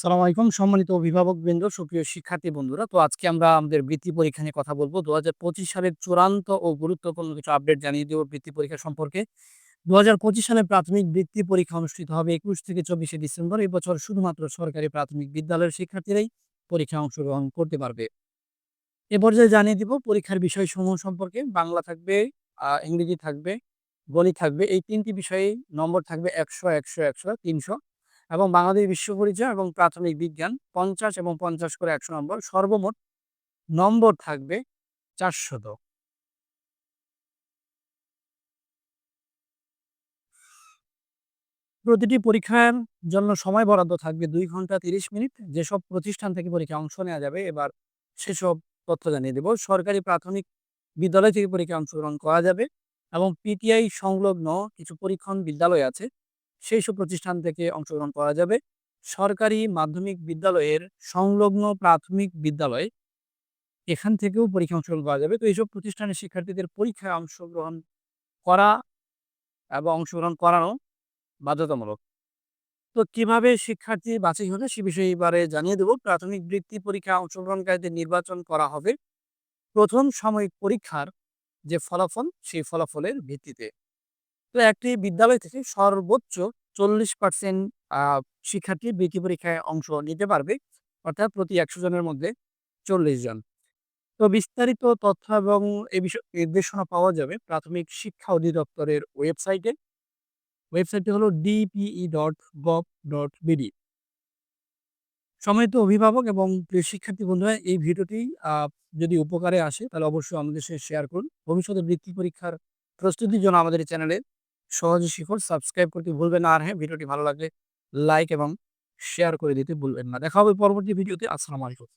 সালাম আলাইকুম। সম্মানিত অভিভাবক বৃন্দ সুপ্রিয় শিক্ষার্থী বন্ধুরা, তো আজকে আমরা আমাদের বৃত্তি পরীক্ষা নিয়ে কথা বলব। দু সালের চূড়ান্ত ও গুরুত্বপূর্ণ কিছু আপডেট জানিয়ে দেবো বৃত্তি পরীক্ষা সম্পর্কে। দু সালে প্রাথমিক বৃত্তি পরীক্ষা অনুষ্ঠিত হবে একুশ থেকে চব্বিশে ডিসেম্বর। এই বছর শুধুমাত্র সরকারি প্রাথমিক বিদ্যালয়ের শিক্ষার্থীরাই পরীক্ষা অংশগ্রহণ করতে পারবে। এ পর্যায়ে জানিয়ে দিব পরীক্ষার বিষয়সমূহ সম্পর্কে। বাংলা থাকবে ইংরেজি থাকবে, গণিত থাকবে, এই তিনটি বিষয়ে নম্বর থাকবে একশো একশো একশো, তিনশো। এবং বাংলাদেশ বিশ্ব পরিচয় এবং প্রাথমিক বিজ্ঞান পঞ্চাশ এবং পঞ্চাশ করে একশো নম্বর সর্বমোট নম্বর থাকবে চারশত। প্রতিটি পরীক্ষার জন্য সময় বরাদ্দ থাকবে দুই ঘণ্টা তিরিশ মিনিট। যেসব প্রতিষ্ঠান থেকে পরীক্ষা অংশ নেওয়া যাবে, এবার সেসব তথ্য জানিয়ে দেব। সরকারি প্রাথমিক বিদ্যালয় থেকে পরীক্ষা অংশগ্রহণ করা যাবে এবং পিটিআই সংলগ্ন কিছু পরীক্ষণ বিদ্যালয় আছে সেই সব প্রতিষ্ঠান থেকে অংশগ্রহণ করা যাবে। সরকারি মাধ্যমিক বিদ্যালয়ের সংলগ্ন প্রাথমিক বিদ্যালয় এখান থেকেও পরীক্ষা অংশগ্রহণ করা যাবে। তো এইসব প্রতিষ্ঠানের শিক্ষার্থীদের পরীক্ষায় অংশগ্রহণ করা এবং অংশগ্রহণ করানো বাধ্যতামূলক। তো কীভাবে শিক্ষার্থী বাছাই হবে সে বিষয়ে এবারে জানিয়ে দেব। প্রাথমিক বৃত্তি পরীক্ষা অংশগ্রহণকারীদের নির্বাচন করা হবে। প্রথম সাময়িক পরীক্ষার যে ফলাফল, সেই ফলাফলের ভিত্তিতে। তো একটি বিদ্যালয় থেকে সর্বোচ্চ চল্লিশ পার্সেন্ট শিক্ষার্থী বৃত্তি পরীক্ষায় অংশ নিতে পারবে। অর্থাৎ প্রতি একশো জনের মধ্যে চল্লিশ জন। তো বিস্তারিত তথ্য এবং এ বিষয়ে নির্দেশনা পাওয়া যাবে প্রাথমিক শিক্ষা অধিদপ্তরের ওয়েবসাইটে। ওয়েবসাইটটি হলো DPE dot gov dot BD সম্মানিত অভিভাবক এবং প্রিয় শিক্ষার্থী বন্ধুরা, এই ভিডিওটি যদি উপকারে আসে তাহলে অবশ্যই আমাদের সাথে শেয়ার করুন। ভবিষ্যতে বৃত্তি পরীক্ষার প্রস্তুতির জন্য আমাদের চ্যানেলে সহজে শিখুন সাবস্ক্রাইব করতে ভুলবেন না। আর হ্যাঁ ভিডিওটি ভালো লাগলে লাইক এবং শেয়ার করে দিতে ভুলবেন না। দেখা হবে পরবর্তী ভিডিওতে। আসসালামু আলাইকুম।